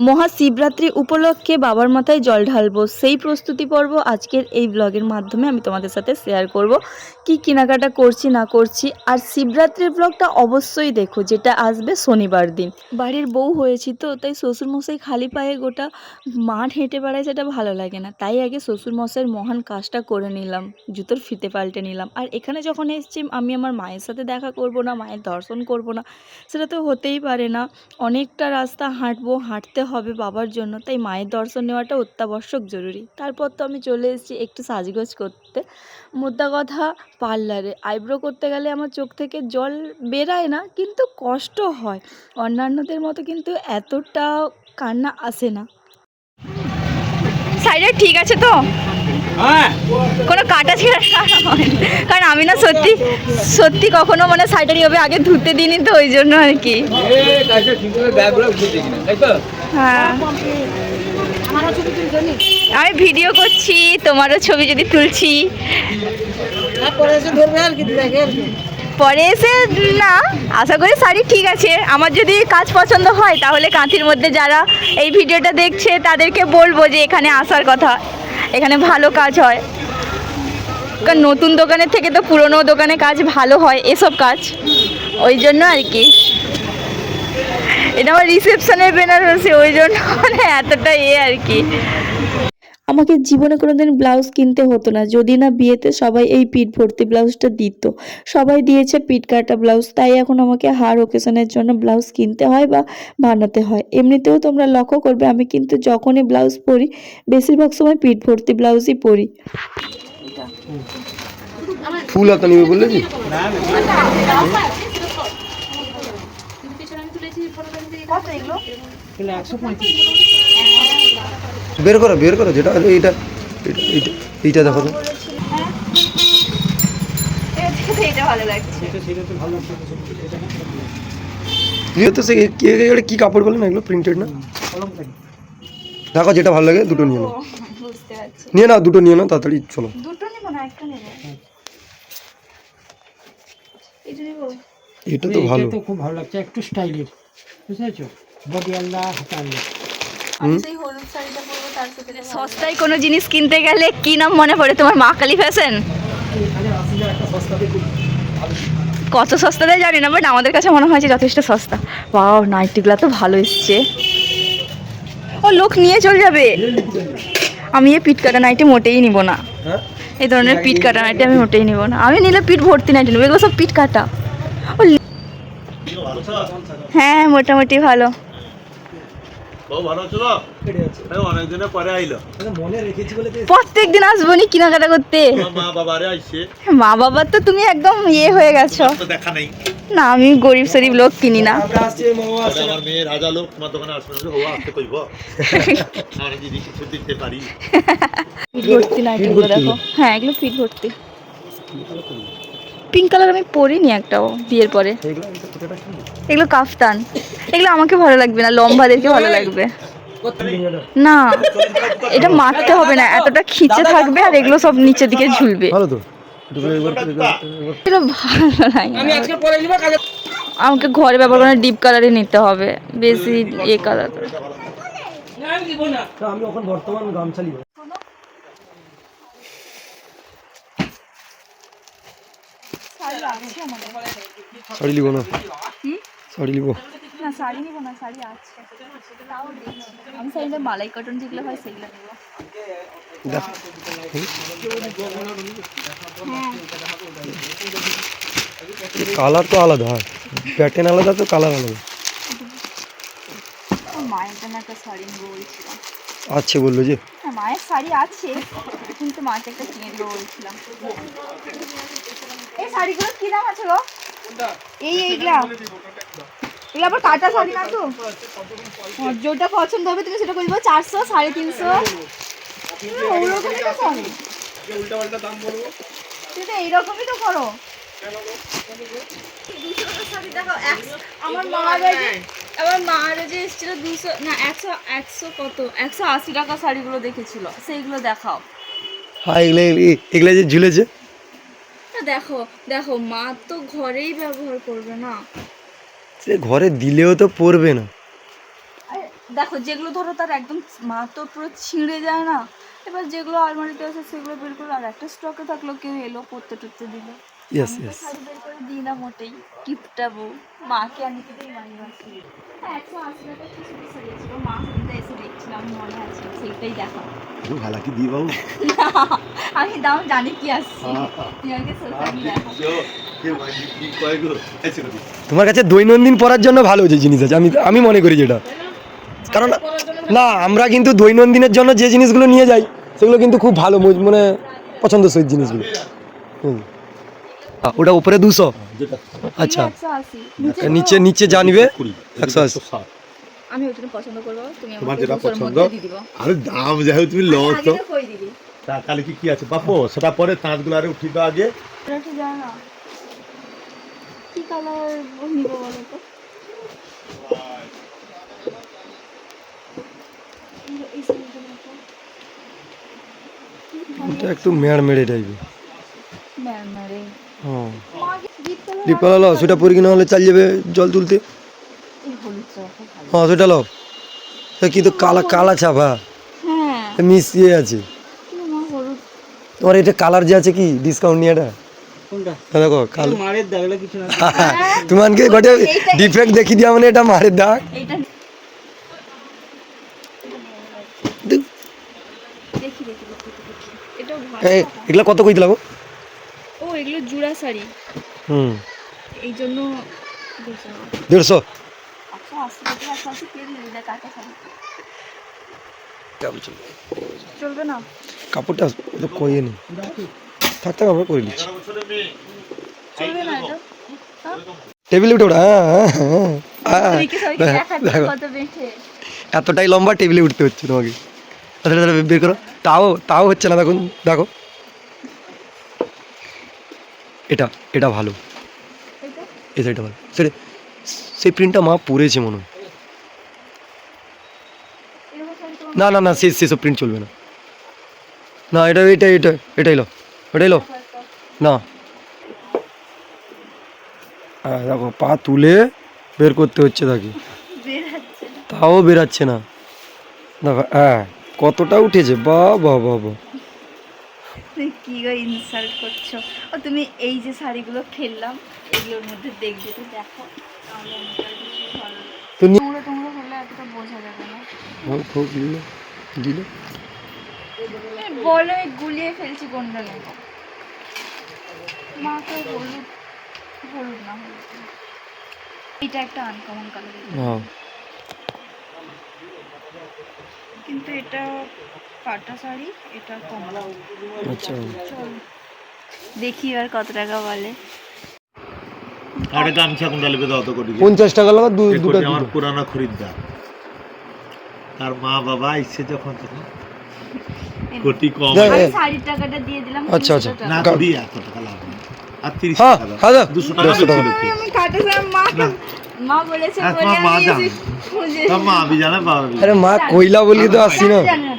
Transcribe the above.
মহাশিবরাত্রি উপলক্ষে বাবার মাথায় জল ঢালবো। সেই প্রস্তুতি পর্ব আজকের এই ব্লগের মাধ্যমে আমি তোমাদের সাথে শেয়ার করব। কি কেনাকাটা করছি, না করছি, আর শিবরাত্রির ব্লগটা অবশ্যই দেখো, যেটা আসবে শনিবার দিন। বাড়ির বউ হয়েছি তো, তাই শ্বশুরমশাই খালি পায়ে গোটা মাঠ হেঁটে বেড়ায় সেটা ভালো লাগে না। তাই আগে শ্বশুরমশাইয়ের মহান কাজটা করে নিলাম, জুতোর ফিতে পাল্টে নিলাম। আর এখানে যখন এসছি, আমি আমার মায়ের সাথে দেখা করব না, মায়ের দর্শন করব না, সেটা তো হতেই পারে না। অনেকটা রাস্তা হাঁটবো, হাঁটতে হবে বাবার জন্য তাই মায়ের দর্শন নেওয়াটা অত্যাবশ্যক জরুরি। তারপর তো আমি চলে এসেছি একটু সাজগোজ করতে। মোদ্দা কথা পার্লারে। আইব্রো করতে গেলে আমার চোখ থেকে জল বেরায় না কিন্তু কষ্ট হয়। অন্যান্যদের মতো কিন্তু এতটা কান্না আসে না। সাইডে ঠিক আছে তো? কোনো কাটা ছেঁড়া হয় না। কারণ আমি না সত্যি সত্যি কখনো মানে সাইডার হবে আগে ধুতে দিইনি তো ওই জন্য আর কি। হ্যাঁ। আমি ভিডিও করছি তোমারও ছবি যদি তুলছি। পরে এসে না আশা করি শাড়ি ঠিক আছে। আমার যদি কাজ পছন্দ হয় তাহলে কাঁথির মধ্যে যারা এই ভিডিওটা দেখছে তাদেরকে বলব যে এখানে আসার কথা। এখানে ভালো কাজ হয়। কারণ নতুন দোকানের থেকে তো পুরনো দোকানে কাজ ভালো হয় এসব কাজ। ওই জন্য আর কি। এটা আমার রিসেপশনের বেনারসি ওই জন্য মানে এতটা এ আর কি। আমাকে জীবনে কোনোদিন ব্লাউজ কিনতে হতো না। যদি না বিয়েতে সবাই এই পিঠ ভর্তি ব্লাউজটা দিত। সবাই দিয়েছে পিঠ কাটা ব্লাউজ তাই এখন আমাকে হার ওকেশনের জন্য ব্লাউজ কিনতে হয় বা বানাতে হয়। এমনিতেও তোমরা লক্ষ্য করবে আমি কিন্তু যখনই ব্লাউজ পরি বেশিরভাগ সময় পিঠ ভর্তি ব্লাউজই পরি। ফুল হাতা নিবে বললে কি? বের করো বের করো যেটা এইটা এইটা এইটা এইটা দেখো তো। এটা ভালো লাগছে। নিয়ে তো সে কি কাপড় বলে না এগুলো? প্রিন্টেড না? দেখো যেটা ভালো লাগে দুটো নিয়ে নাও। নিয়ে নাও দুটো নিয়ে নাও তাড়াতাড়ি চলো। দুটো নেব না একটা নেব এটা নেব এটা তো ভালো। তো খুব ভালো লাগছে একটু স্টাইলিশ বুঝেছ? বডি আল্লাহ হাতা আল্লাহ আমি সেই হলুদ শাড়িটা পরবো তার সাথে সস্তায় কোনো জিনিস কিনতে গেলে কি নাম মনে পড়ে? তোমার মা কালী ফ্যাশন কত সস্তা দেয় জানি না বাট আমাদের কাছে মনে হয় যে যথেষ্ট সস্তা। বাও নাইটিগুলো তো ভালো এসছে। ও লোক নিয়ে চলে যাবে। আমি এই পিট কাটা নাইটি মোটেই নিব না। হ্যাঁ? এই ধরনের পিট কাটা নাইটি আমি মোটেই নিব না। আমি নিলে পিট ভর্তি নাইটি নেব এগুলো সব পিট কাটা ও হ্যাঁ মোটামুটি ভালো। প্রত্যেক দিন আসব নি কেনাকাটা করতে? মা বাবারে আইছে। মা বাবার তো তুমি একদম ইয়ে হয়ে গেছো। তো দেখা নেই। না আমি গরিব সরিব লোক কিনি না। হ্যাঁ এগুলো পিট ভর্তি। পিঙ্ক কালার আমি পরিনি একটাও বিয়ের পরে। এগুলো কাফতান। এগুলো আমাকে ভালো লাগবে না লম্বাদেরকে ভালো লাগবে। না এটা মারতে হবে না এতটা খিচে থাকবে আর এগুলো সব নিচের দিকে ঝুলবে। আমাকে ঘরে ব্যবহার করে ডিপ কালারই নিতে হবে বেশি এ কালার। আমি এখন বর্তমান গামছা শাড়ি নিব না। শাড়ি নিব না শাড়ি নিবো না শাড়ি আছে। তাও আমি শাড়িটা মালাই কটন যেগুলো হয় সেগুলো নেব। দেখ। কালার তো আলাদা হয়। প্যাটার্ন আলাদা তো কালার আলাদা। মায়ের জন্য একটা শাড়ি নেব বলছিলাম। আছে বলল যে। হ্যাঁ মায়ের শাড়ি আছে কিন্তু মাকে একটা কিনে দেবো বলছিলাম। এই শাড়িগুলো কি দাম আছে গো? এই এইগুলা। এগুলো আবার কাটা শাড়ি না তো? ও, যেটা পছন্দ হবে তুমি সেটা করে চারশো সাড়ে তিনশো। ওরকমই তো করো তুমি তো এইরকমই করো। আমার মার যে আমার মার যে এসেছিল দুশো না একশো একশো কত? একশো আশি টাকা শাড়িগুলো দেখেছিল। সেইগুলো দেখাও। হ্যাঁ এগুলো এগুলো- যে ঝুলেছে। দেখো দেখো মা তো ঘরেই ব্যবহার করবে না। সে ঘরে দিলেও তো পড়বে না। দেখো যেগুলো ধরো তার একদম মা তো পুরো ছিঁড়ে যায় না। এবার যেগুলো আলমারিতে আছে সেগুলো বের করে আর একটা স্টকে থাকল কেউ এলো পড়তে টুরতে দিল। ইয়েস ইয়েস শাড়ি বের করে দিই না মোটেই কিপটাবো মাকে আমি তো মানি মাসি। একশো আশি টাকা কিছু সারিয়েছিল মা সেদিনটা এসে দেখছিলাম মনে আছে সেইটাই দেখা ভালো কি দিয়ে বাবু আমি দাম জানি কি আসছে। তুই আমাকে সোশ্যালি তোমার কাছে দৈনন্দিন পড়ার জন্য ভালো যে জিনিস আছে আমি আমি মনে করি যেটা। কারণ না আমরা কিন্তু দৈনন্দিনের জন্য যে জিনিসগুলো নিয়ে যাই সেগুলো কিন্তু খুব ভালো মানে পছন্দসই জিনিসগুলো। হুম। ওটা উপরে দুশো? আচ্ছা। নিচে নিচে জানবে? একশো আশি। আমি ওই জন্য পছন্দ করব। তুমি তোমার যেটা পছন্দ আরে দাম যাই হোক তুমি লো তো। তো তা কালে কি কি আছে? বাপু সেটা পরে তাঁতগুলো আরে দাও আগে। এটা কি কালার নিবো বলো তো? একটু মেড় মেড়ে টাইপের। হ্যাঁ মা কি deep color ডিপ কালার লো সেটা পরে কিনা হলে চাল যাবে জল তুলতে। হ্যাঁ সেটা লো সে কিন্তু কালা কালা ছাপা। মিশিয়ে আছে। তোমার এটা কালার যে আছে কি? ডিসকাউন্ট নিয়ে এটা দেখো কাল। তোমাকে গোটে ডিফেক্ট দেখি দিয়া মানে এটা মারের দাগ। এইটা দু- দেখি দেখি দেখি দেখি, দেখি এটাও ভালো। এই, এগুলা কত কই দিলাম ও এগুলো জুড়া শাড়ি। হুম। এই জন্য দেড়শো। চলবে? না। কাপড়টা তো কইয়ে নি। থাক থাক আমরা করে নিচ্ছি। চলবে না এটা? হ্যাঁ? টেবিলে উঠে ওটা হ্যাঁ হ্যাঁ বেঁচে এতটাই লম্বা টেবিলে উঠতে হচ্ছে তোমাকে। আচ্ছা তাহলে বের করো। তাও তাও হচ্ছে না দেখুন দেখো। এটা এটা ভালো। এটা এই সাইডটা ভালো। সেটা সেই প্রিন্টটা মা পরেছে মনে হয়। না না না সে সেসব প্রিন্ট চলবে না। না এটা এটা এটা এটাই লো এটাই লো। না। দেখো পা তুলে বের করতে হচ্ছে তাকে। তাও বেরাচ্ছে না। দেখো হ্যাঁ কতটা উঠেছে বা বা বা তুমি কি গো ইনসাল্ট করছ? ও তুমি এই যে শাড়িগুলো খেললাম এগুলোর মধ্যে দেখবে তো দেখো। তোমরা এতটা বোঝা যাবে না। দিল। দিল? বলো গুলিয়ে ফেলছি কোনটা নেব মাকে হলুদ হলুদ না হলুদ। এটা একটা আনকমন কালার হ্যাঁ। কিন্তু এটা পাটা শাড়ি এটা কমলা। আচ্ছা। দেখি এবার কত টাকা বলে। আরে গামছা কোনটা নেবে দাও তো কোটি পঞ্চাশ টাকা লাগা দু দুটা আমার পুরানো খরিদ্দার। তার মা বাবা ইচ্ছে যখন তখন কোটি কম। শাড়ির টাকাটা দিয়ে দিলাম আচ্ছা, আচ্ছা। না টাকা। এত টাকা লাগবে আর তিরিশ হ্যাঁ টাকা। হ্যাঁ। দুশো টাকা মা মা বলেছে হ্যাঁ, বলে মা আমি জানে। আরে মা কইলা বলি তো আসছি না। জানি না।